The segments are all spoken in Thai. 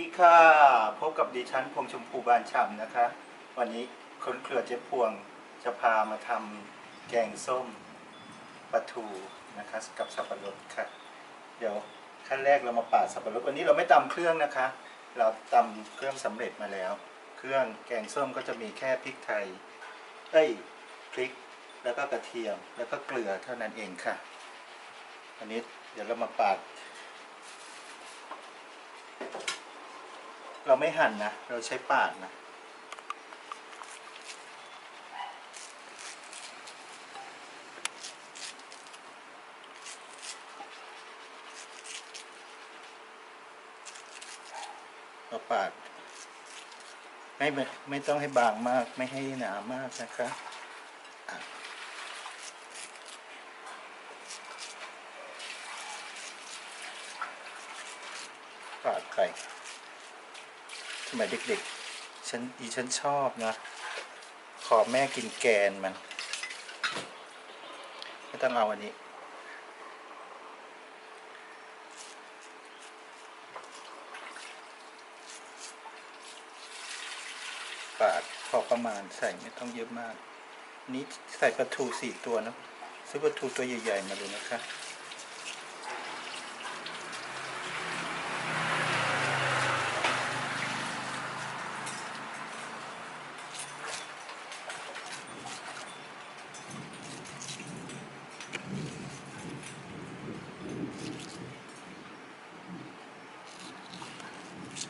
ดีค่ะ พบกับดิฉันพวงชมพูบานฉ่ำนะคะ วันนี้คนเครือเจ๊พวงจะพามาทำแกงส้มปลาทูนะคะ กับสับปะรดค่ะ เดี๋ยวขั้นแรกเรามาปาดสับปะรดวันนี้เราไม่ตำเครื่องนะคะ เราตำเครื่องสำเร็จมาแล้ว เครื่องแกงส้มก็จะมีแค่พริกไทยเอ้ยพริกแล้วก็กระเทียมแล้วก็เกลือเท่านั้นเองค่ะ อันนี้เดี๋ยวเรามาปาด เราไม่หั่นนะ เราใช้ปาดนะ เราปาด ไม่ไม่ต้องให้บางมาก ไม่ให้หนามากนะคะปาดไปส มัยเด็กๆ ฉันอีฉันชอบนะ ขอแม่กินแกนมัน ไม่ต้องเอาอันนี้ ปาดพอประมาณใส่ไม่ต้องเยอะมาก นี้ใส่ปลาทูสี่ตัวนะ ซื้อปลาทูตัวใหญ่ ๆ มาเลยนะคะ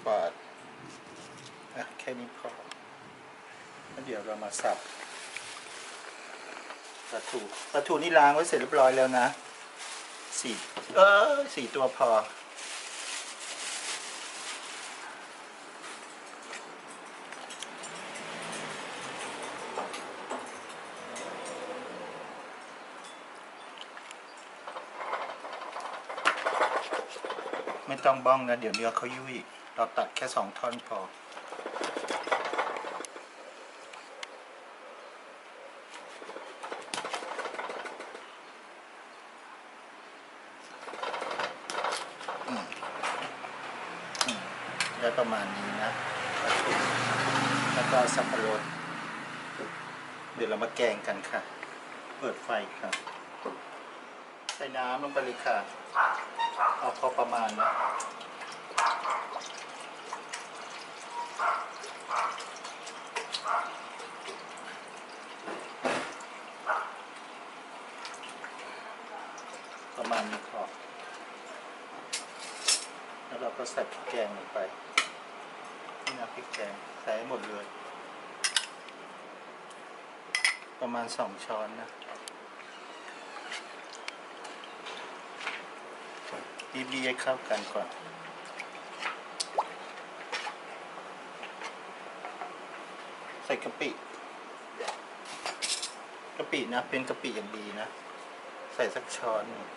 ปาดอะแค่นี้พอแล้วเดี๋ยวเรามาสับปลาทูปลาทูนี่ล้างไว้เสร็จเรียบร้อยแล้วนะสี่เออสี่ตัวพอ ไม่ต้องบ้องนะ เดี๋ยวเนื้อเขายุ่ย เราตัดแค่สองท่อนพอ ได้ประมาณนี้นะ แล้วก็สับปะรด เดี๋ยวเรามาแกงกันค่ะ เปิดไฟค่ะ ใส่น้ำลงไปเลยค่ะ เอาพอประมาณนะ ประมาณนี้พอแล้วเราก็ใส่พริกแกงลงไปนี่นะพริกแกงใส่หมดเลย ประมาณสองช้อนนะบีบๆให้เข้ากันก่อน ใส่กะปิกะปินะ เป็นกะปิอย่างดีนะ ใส่สักช้อนหนึ่ง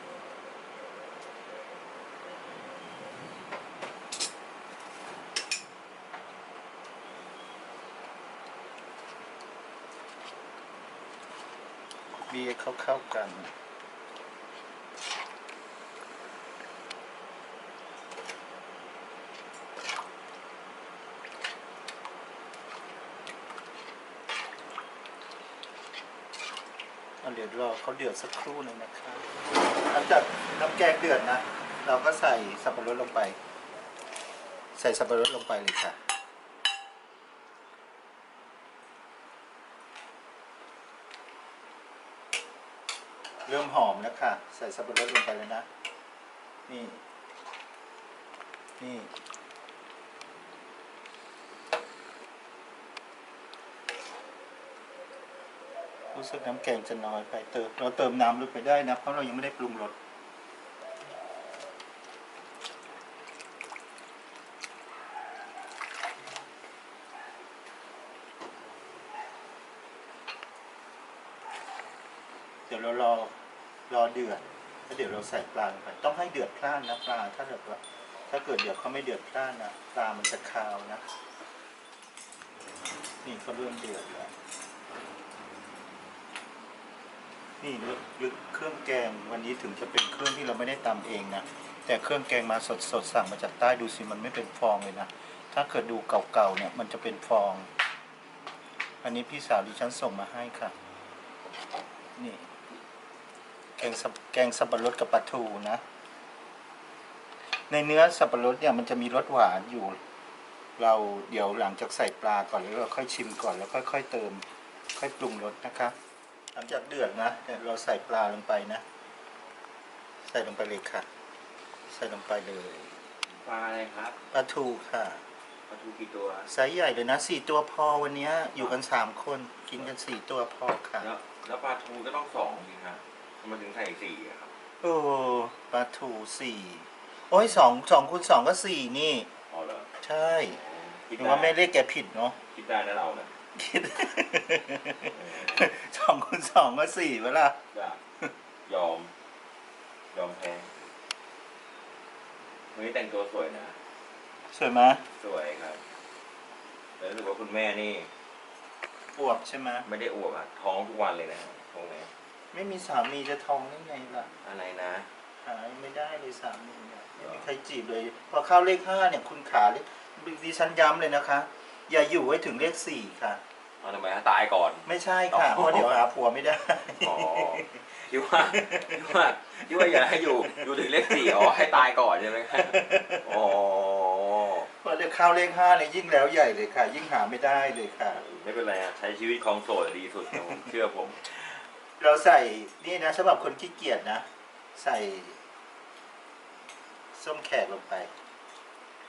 บีให้เข้าเข้าๆกัน เดี๋ยวรอเขาเดือดสักครู่หนึ่งนะคะหลังจากน้ำแกงเดือดนะ เราก็ใส่สับปะรดลงไป ใส่สับปะรดลงไปเลยค่ะ เริ่มหอมแล้วค่ะ ใส่สับปะรดลงไปเลยนะ นี่ นี่ รู้สึกน้ำแกงจะน้อยไปเติมเราเติมน้ำลงไปได้นะเพราะเรายังไม่ได้ปรุงรสเดี๋ยวเรารอรอเดือดแล้วเดี๋ยวเราใส่ปลาลงไปต้องให้เดือดพล่านนะปลาถ้าเกิดว่าถ้าเกิดเดี๋ยวเขาไม่เดือดพล่านนะปลามันจะคาวนะนี่เขาเริ่มเดือดแล้ว นี่ลึกลึกเครื่องแกงวันนี้ถึงจะเป็นเครื่องที่เราไม่ได้ตำเองนะแต่เครื่องแกงมาสดสดสั่งมาจากใต้ดูสิมันไม่เป็นฟองเลยนะถ้าเกิดดูเก่าๆเนี่ยมันจะเป็นฟอง อันนี้พี่สาวดิฉันส่งมาให้ค่ะ นี่ แกงสับแกงสับปะรดกับปลาทูนะ ในเนื้อสับปะรดเนี่ยมันจะมีรสหวานอยู่ เราเดี๋ยวหลังจากใส่ปลาก่อนแล้วเราค่อยชิมก่อนแล้วค่อยๆเติม ค่อยปรุงรสนะคะ ลังจากเดือดนะเดี๋ยวเราใส่ปลาลงไปนะ ใส่ลงไปเลยค่ะ ใส่ลงไปเลยปลาอะไรครับปลาทูค่ะปลาทูกี่ตัวไซส์ใหญ่เลยนะสี่ตัวพอวันเนี้ยอยู่กันสามคนกินกันสี่ตัวพอค่ะ แล้วแล้วปลาทูก็ต้องสองสิครับทำไมถึงใส่สี่อะครับโอ้ปลาทูสี่โอ้ยสองสองคูณสองก็สี่นี่อ๋อเหรอใช่คิดหรือได้ว่าแม่เรียกแกผิดเนาะคิดได้นะเราเนี่ย คิด สองคูณสองก็สี่เวลาจะยอม ยอมแพ้วันนี้แต่งตัวสวยนะ สวยไหมสวยครับแล้วรู้สึกว่าคุณแม่นี่ อวบใช่ไหมไม่ได้อวบอะท้องทุกวันเลยนะตรงนี้ไม่มีสามีจะท้องได้ไงล่ะ อะไรนะหาไม่ได้เลยสามีเนี่ยไม่มีใครจีบเลย พอเข้าเลขห้าเนี่ย คุณขาเลขดิฉันย้ำเลยนะคะ อย่าอยู่ไว้ถึงเลขสี่ค่ะ เอาทำไมฮะตายก่อน ไม่ใช่ค่ะอ๋อเพราะเดี๋ยวหาผัวไม่ได้ อ๋อคิดว่าคิดว่าคิดว่าอย่าให้อยู่อยู่ถึงเลขสี่อ๋อให้ตายก่อนใช่ไหมครับอ๋อพอจะเข้าเลขห้าเนี่ยยิ่งแล้วใหญ่เลยค่ะ ยิ่งหาไม่ได้เลยค่ะ ไม่เป็นไรอะใช้ชีวิตคลองโสดดีสุดครับผมเชื่อผม เราใส่นี่นะสำหรับคนขี้เกียจนะ ใส่ ส้มแขกลงไป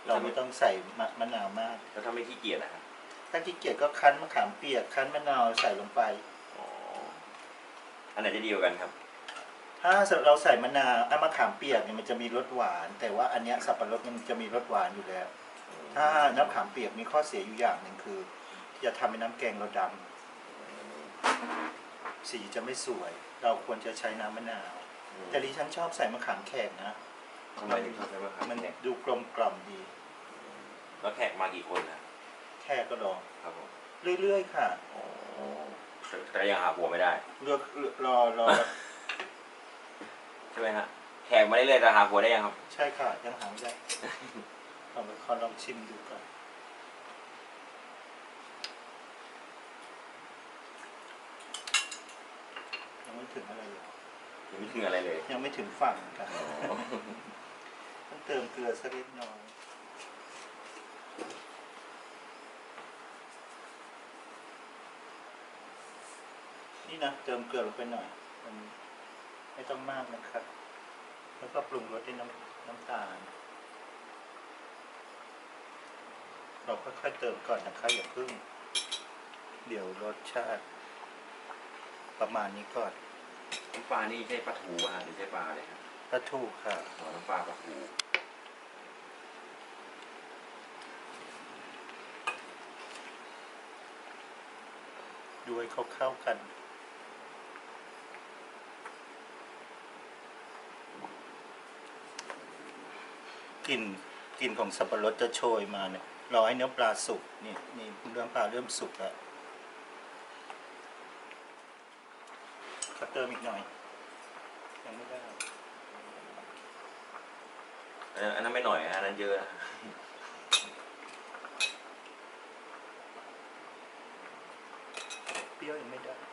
เราไม่ต้องใส่มะมะนาวมาก แล้วถ้าไม่ขี้เกียจนะครับถ้าขี้เกียจก็คั้นมะขามเปียกคั้นมะนาวใส่ลงไป อ๋ออันไหนจะดีกว่ากันครับ ถ้าเราใส่มะนาวไอ้มะขามเปียกเนี่ยมันจะมีรสหวาน แต่ว่าอันเนี้ยสับปะรดมันจะมีรสหวานอยู่แล้ว ถ้าน้ำขามเปียกมีข้อเสียอยู่อย่างหนึ่งคือจะทำให้น้ำแกงเราดำสีจะไม่สวย เราควรจะใช้น้ำมะนาว แต่ดิฉันชอบใส่มะขามแขกนะ ทำไมถึงชอบใช้มะขามมันแขกดูกลมกล่อมดี แล้วแขกมากี่คนนะแค่ก็ลองครับผมเรื่อยๆค่ะอ๋อแต่ยังหาผัวไม่ได้เลือกรอรอ ใช่ไหมฮะแขกมาเรื่อยๆแต่หาผัวได้ยังครับ ใช่ค่ะ ยังหาไม่ได้ลองไปขอลองชิมดูก่อนยังไม่ถึงอะไรเลยยังไม่ถึงอะไรเลย ยังไม่ถึงฝั่งค่ะอ๋อต้องเติมเกลือสักเล็กน้อย นี่นะเติมเกลือลงไปหน่อย มันไม่ต้องมากนะครับ แล้วก็ปรุงรสด้วยน้ำน้ำตาล เราค่อยๆเติมก่อนนะคะอย่าเพึ่ง เดี๋ยวรสชาติ ประมาณนี้ก่อนน้ำปลานี่ใช่ปลาทูป่ะฮะหรือใช่ปลาอะไรครับปลาทูค่ะอ๋อน้ำปลาปลาทูดูให้เขาเข้ากัน กลิ่นกลิ่นของสับปะรดจะโชยมาเนี่ยรอให้เนื้อปลาสุกนี่นี่เนื้อปลาเริ่มสุกแล้วก็เติมอีกหน่อยยังไม่ได้อันนั้นอันนั้นไม่หน่อยอันนั้นเยอะนะเปรี้ยวยังไม่ได้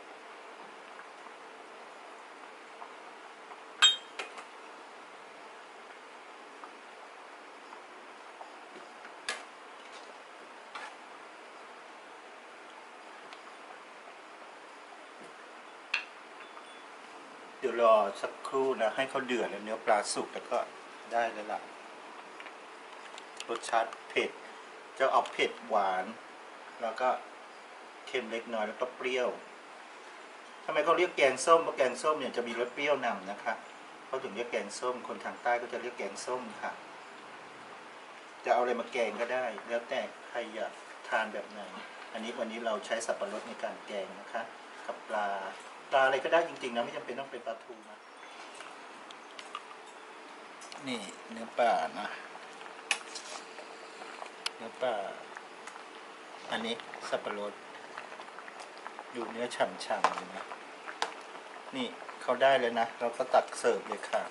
ดี๋ยวรอสักครู่นะ ให้เขาเดือดแล้วเนื้อปลาสุกแล้วก็ได้แล้วล่ะรสชาติเผ็ด จะออกเผ็ดหวาน แล้วก็เค็มเล็กน้อยแล้วก็เปรี้ยวทำไมเขาเรียกแกงส้มเพราะแกงส้มเนี่ยจะมีรสเปรี้ยวนำนะคะเขาถึงเรียกแกงส้ม คนทางใต้ก็จะเรียกแกงส้มค่ะ จะเอาอะไรมาแกงก็ได้ แล้วแต่ใครอยากทานแบบไหน อันนี้วันนี้เราใช้สับปะรดในการแกงนะคะกับ ปลาอะไรก็ได้จริงๆนะไม่จำเป็นต้องเป็นปลาทูนะนี่เนื้อปลานะเนื้อปลาอันนี้สับปะรดดูเนื้อฉ่ำๆเลยนะนี่เขาได้เลยนะ เราก็ตักเสิร์ฟเลยค่ะ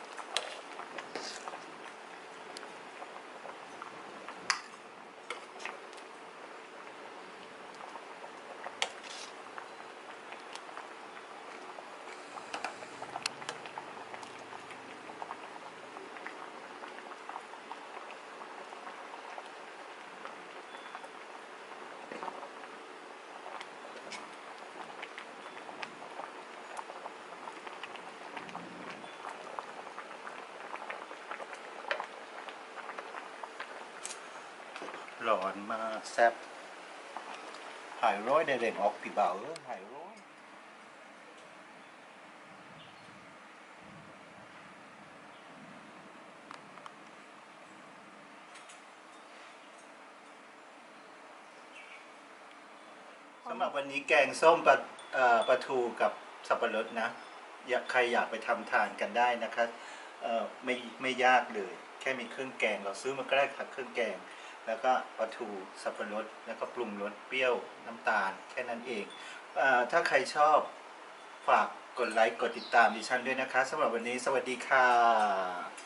ร้อนมากแซ่บหายร้อยได้เร่งออกพี่เบาเออหายร้อยสำหรับวันนี้แกงส้มปลาเอ่อปลาทูกับสับปะรดนะอยากใครอยากไปทำทานกันได้นะคะเอ่อไม่ไม่ยากเลย แค่มีเครื่องแกงเราซื้อมาก็ได้ค่ะเครื่องแกง แล้วก็ปลาทูสับปะรดแล้วก็ปรุงรสเปรี้ยวน้ำตาลแค่นั้นเองเออถ้าใครชอบฝากกดไลค์กดติดตามดิฉันด้วยนะคะสำหรับวันนี้สวัสดีค่ะ